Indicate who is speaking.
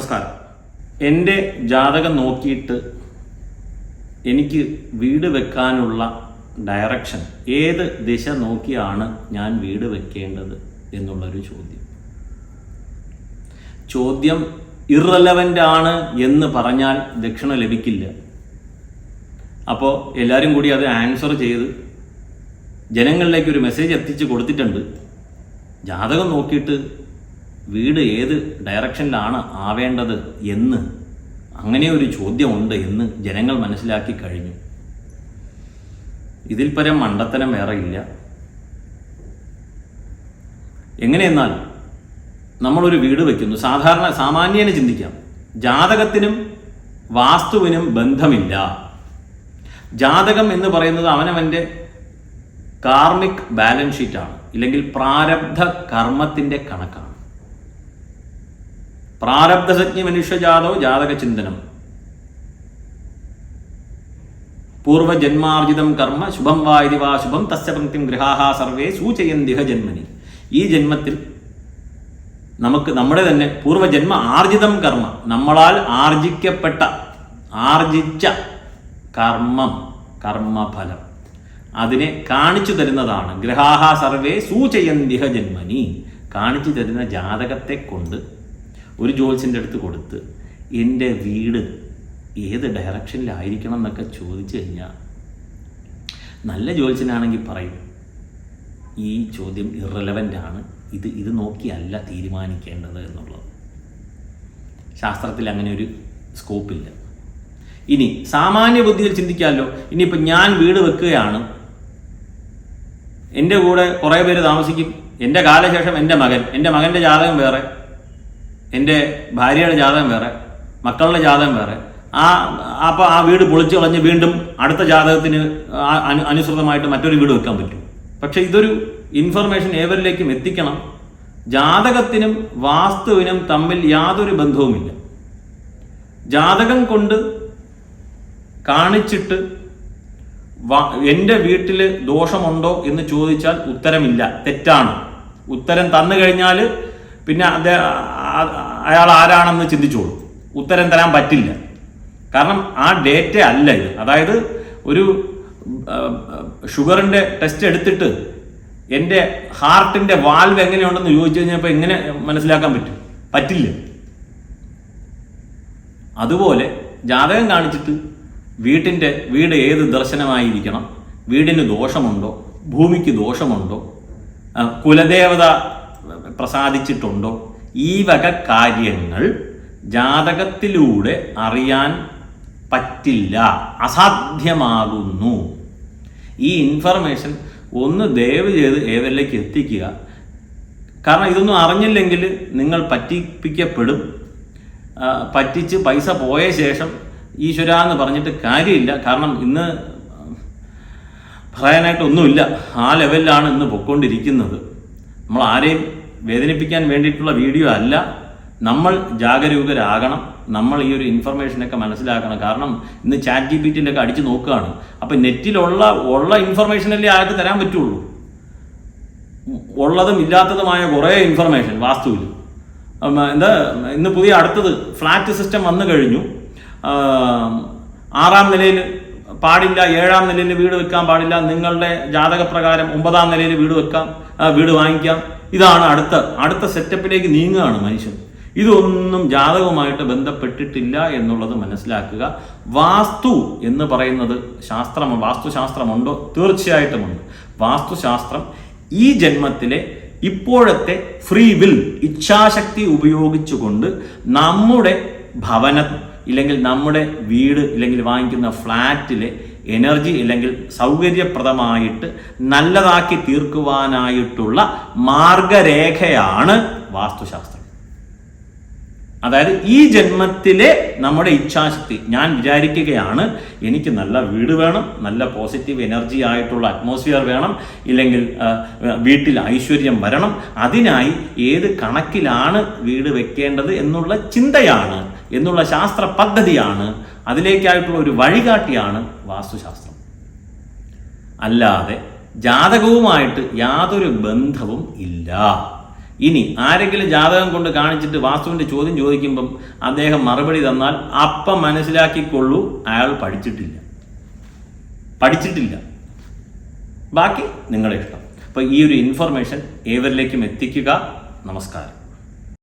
Speaker 1: നമസ്കാരം. എന്റെ ജാതകം നോക്കിയിട്ട് എനിക്ക് വീട് വെക്കാനുള്ള ഡയറക്ഷൻ ഏത് ദിശ നോക്കിയാണ് ഞാൻ വീട് വെക്കേണ്ടത് എന്നുള്ളൊരു ചോദ്യം. ചോദ്യം ഇറലവന്റ് ആണ് എന്ന് പറഞ്ഞാൽ ദക്ഷിണ ലഭിക്കില്ല. അപ്പോൾ എല്ലാവരും കൂടി അത് ആൻസർ ചെയ്ത് ജനങ്ങളിലേക്ക് ഒരു മെസ്സേജ് എത്തിച്ച് കൊടുത്തിട്ടുണ്ട്. ജാതകം നോക്കിയിട്ട് വീട് ഏത് ഡയറക്ഷനിലാണ് ആവേണ്ടത് എന്ന് അങ്ങനെ ഒരു ചോദ്യമുണ്ട് എന്ന് ജനങ്ങൾ മനസ്സിലാക്കി കഴിഞ്ഞു. ഇതിൽ പരം മണ്ടത്തനം വേറെ ഇല്ല. എങ്ങനെയെന്നാൽ നമ്മളൊരു വീട് വയ്ക്കുന്നു സാധാരണ സാമാന്യനെ ചിന്തിക്കാം. ജാതകത്തിനും വാസ്തുവിനും ബന്ധമില്ല. ജാതകം എന്ന് പറയുന്നത് അവനവന്റെ കാർമിക് ബാലൻസ് ഷീറ്റാണ്. ഇല്ലെങ്കിൽ പ്രാരബ്ധ കർമ്മത്തിന്റെ കണക്കാണ്. പ്രാരബ്ധസജ്ഞ മനുഷ്യജാതോ ജാതക ചിന്തനം പൂർവജന്മാർജിതം കർമ്മ ശുഭം വാ ഇതി വാ ശുഭം തസ്യ പങ്ക്തിം ഗൃഹാഹ സർവേ സൂചയന്തിഹ ജന്മനി. ഈ ജന്മത്തിൽ നമുക്ക് നമ്മുടെ തന്നെ പൂർവജന്മ ആർജിതം കർമ്മ നമ്മളാൽ ആർജിക്കപ്പെട്ട ആർജിച്ച കർമ്മം കർമ്മഫലം അതിനെ കാണിച്ചു തരുന്നതാണ്. ഗ്രഹാഹ സർവേ സൂചയന്തിഹ ജന്മനി. കാണിച്ചു തരുന്ന ജാതകത്തെ കൊണ്ട് ഒരു ജോൽസിന്റെ അടുത്ത് കൊടുത്ത് എന്റെ വീട് ഏത് ഡയറക്ഷനിലായിരിക്കണം എന്നൊക്കെ ചോദിച്ചു കഴിഞ്ഞാൽ നല്ല ജോൽസിനാണെങ്കിൽ പറയും ഈ ചോദ്യം ഇറലവന്റ് ആണ്. ഇത് ഇത് നോക്കിയല്ല തീരുമാനിക്കേണ്ടത് എന്നുള്ളത്. ശാസ്ത്രത്തിൽ അങ്ങനെ ഒരു സ്കോപ്പില്ല ഇനി സാമാന്യ ബുദ്ധിയിൽ ചിന്തിക്കാമല്ലോ ഇനിയിപ്പോൾ ഞാൻ വീട് വെക്കുകയാണ് എന്റെ കൂടെ കുറേ പേര് താമസിക്കും എന്റെ കാലശേഷം എന്റെ മകൻ എന്റെ മകന്റെ ജാതകം വേറെ എന്റെ ഭാര്യയുടെ ജാതകം വേറെ മക്കളുടെ ജാതകം വേറെ. ആ അപ്പോൾ ആ വീട് പൊളിച്ചു കളഞ്ഞ് വീണ്ടും അടുത്ത ജാതകത്തിന് അനു- അനുസൃതമായിട്ട് മറ്റൊരു വീട് വെക്കാൻ പറ്റും. പക്ഷേ ഇതൊരു ഇൻഫർമേഷൻ ഏവരിലേക്കും എത്തിക്കണം. ജാതകത്തിനും വാസ്തുവിനും തമ്മിൽ യാതൊരു ബന്ധവുമില്ല. ജാതകം കൊണ്ട് കാണിച്ചിട്ട് എന്റെ വീട്ടിൽ ദോഷമുണ്ടോ എന്ന് ചോദിച്ചാൽ ഉത്തരമില്ല. തെറ്റാണ്. ഉത്തരം തന്നു കഴിഞ്ഞാൽ പിന്നെ അയാൾ ആരാണെന്ന് ചിന്തിച്ചോളൂ. ഉത്തരം തരാൻ പറ്റില്ല. കാരണം ആ ഡേറ്റ അല്ല ഇത്. അതായത് ഒരു ഷുഗറിന്റെ ടെസ്റ്റ് എടുത്തിട്ട് എന്റെ ഹാർട്ടിന്റെ വാൽവ് എങ്ങനെയുണ്ടെന്ന് ചോദിച്ചു കഴിഞ്ഞപ്പോൾ എങ്ങനെ മനസ്സിലാക്കാൻ പറ്റും? പറ്റില്ല. അതുപോലെ ജാതകം കാണിച്ചിട്ട് വീട്ടിന്റെ വീട് ഏത് ദർശനമായിരിക്കണം? വീടിന് ദോഷമുണ്ടോ? ഭൂമിക്ക് ദോഷമുണ്ടോ? കുലദേവത പ്രസാദിച്ചിട്ടുണ്ടോ? ഈ വക കാര്യങ്ങൾ ജാതകത്തിലൂടെ അറിയാൻ പറ്റില്ല. അസാധ്യമാകുന്നു. ഈ ഇൻഫർമേഷൻ ഒന്ന് ദയവ് ചെയ്ത് ഏവരിലേക്ക് എത്തിക്കുക. കാരണം ഇതൊന്നും അറിഞ്ഞില്ലെങ്കിൽ നിങ്ങൾ പറ്റിപ്പിക്കപ്പെടും. പറ്റിച്ച് പൈസ പോയ ശേഷം ഈശ്വര എന്ന് പറഞ്ഞിട്ട് കാര്യമില്ല. കാരണം ഇന്ന് പറയാനായിട്ടൊന്നുമില്ല. ആ ലെവലിലാണ് ഇന്ന് പൊയ്ക്കൊണ്ടിരിക്കുന്നത്. നമ്മൾ ആരെയും വേദനിപ്പിക്കാൻ വേണ്ടിയിട്ടുള്ള വീഡിയോ അല്ല. നമ്മൾ ജാഗരൂകരാകണം. നമ്മൾ ഈ ഒരു ഇൻഫർമേഷനൊക്കെ മനസ്സിലാക്കണം. കാരണം ഇന്ന് ചാറ്റ് ജി പി ഒക്കെ അടിച്ചു നോക്കുകയാണ്. അപ്പം നെറ്റിലുള്ള ഉള്ള ഇൻഫർമേഷനല്ലേ അയാൾക്ക് തരാൻ പറ്റുള്ളൂ. ഉള്ളതും ഇല്ലാത്തതുമായ കുറേ ഇൻഫർമേഷൻ വാസ്തുവിൽ എന്താ ഇന്ന് പുതിയ അടുത്തത് ഫ്ലാറ്റ് സിസ്റ്റം വന്നു കഴിഞ്ഞു. ആറാം നിലയിൽ പാടില്ല ഏഴാം നിലയിൽ വീട് വെക്കാൻ പാടില്ല നിങ്ങളുടെ ജാതകപ്രകാരം ഒമ്പതാം നിലയിൽ വീട് വെക്കാം വീട് വാങ്ങിക്കാം. ഇതാണ് അടുത്ത അടുത്ത സെറ്റപ്പിലേക്ക് നീങ്ങുകയാണ് മനുഷ്യൻ. ഇതൊന്നും ജാതകവുമായിട്ട് ബന്ധപ്പെട്ടിട്ടില്ല എന്നുള്ളത് മനസ്സിലാക്കുക. വാസ്തു എന്ന് പറയുന്നത് ശാസ്ത്രം വാസ്തുശാസ്ത്രമുണ്ടോ? തീർച്ചയായിട്ടുമുണ്ട്. വാസ്തുശാസ്ത്രം ഈ ജന്മത്തിലെ ഇപ്പോഴത്തെ ഫ്രീ വിൽ ഇച്ഛാശക്തി ഉപയോഗിച്ചുകൊണ്ട് നമ്മുടെ ഭവനം ഇല്ലെങ്കിൽ നമ്മുടെ വീട് ഇല്ലെങ്കിൽ വാങ്ങിക്കുന്ന ഫ്ലാറ്റിലെ എനർജി അല്ലെങ്കിൽ സൗകര്യപ്രദമായിട്ട് നല്ലതാക്കി തീർക്കുവാനായിട്ടുള്ള മാർഗരേഖയാണ് വാസ്തുശാസ്ത്രം. അതായത് ഈ ജന്മത്തിലെ നമ്മുടെ ഇച്ഛാശക്തി ഞാൻ വിചാരിക്കുകയാണ് എനിക്ക് നല്ല വീട് വേണം നല്ല പോസിറ്റീവ് എനർജി ആയിട്ടുള്ള അറ്റ്മോസ്ഫിയർ വേണം ഇല്ലെങ്കിൽ വീട്ടിൽ ഐശ്വര്യം വരണം അതിനായി ഏത് കണക്കിലാണ് വീട് വെക്കേണ്ടത് എന്നുള്ള ചിന്തയാണ് എന്നുള്ള ശാസ്ത്ര പദ്ധതിയാണ് അതിലേക്കായിട്ടുള്ള ഒരു വഴികാട്ടിയാണ് വാസ്തുശാസ്ത്രം. അല്ലാതെ ജാതകവുമായിട്ട് യാതൊരു ബന്ധവും ഇല്ല. ഇനി ആരെങ്കിലും ജാതകം കൊണ്ട് കാണിച്ചിട്ട് വാസ്തുവിന്റെ ചോദ്യം ചോദിക്കുമ്പം അദ്ദേഹം മറുപടി തന്നാൽ അപ്പം മനസ്സിലാക്കിക്കൊള്ളൂ അയാൾ പഠിച്ചിട്ടില്ല. പഠിച്ചിട്ടില്ല. ബാക്കി നിങ്ങളുടെ ഇഷ്ടം. അപ്പോൾ ഈ ഒരു ഇൻഫർമേഷൻ ഏവരിലേക്കും എത്തിക്കുക. നമസ്കാരം.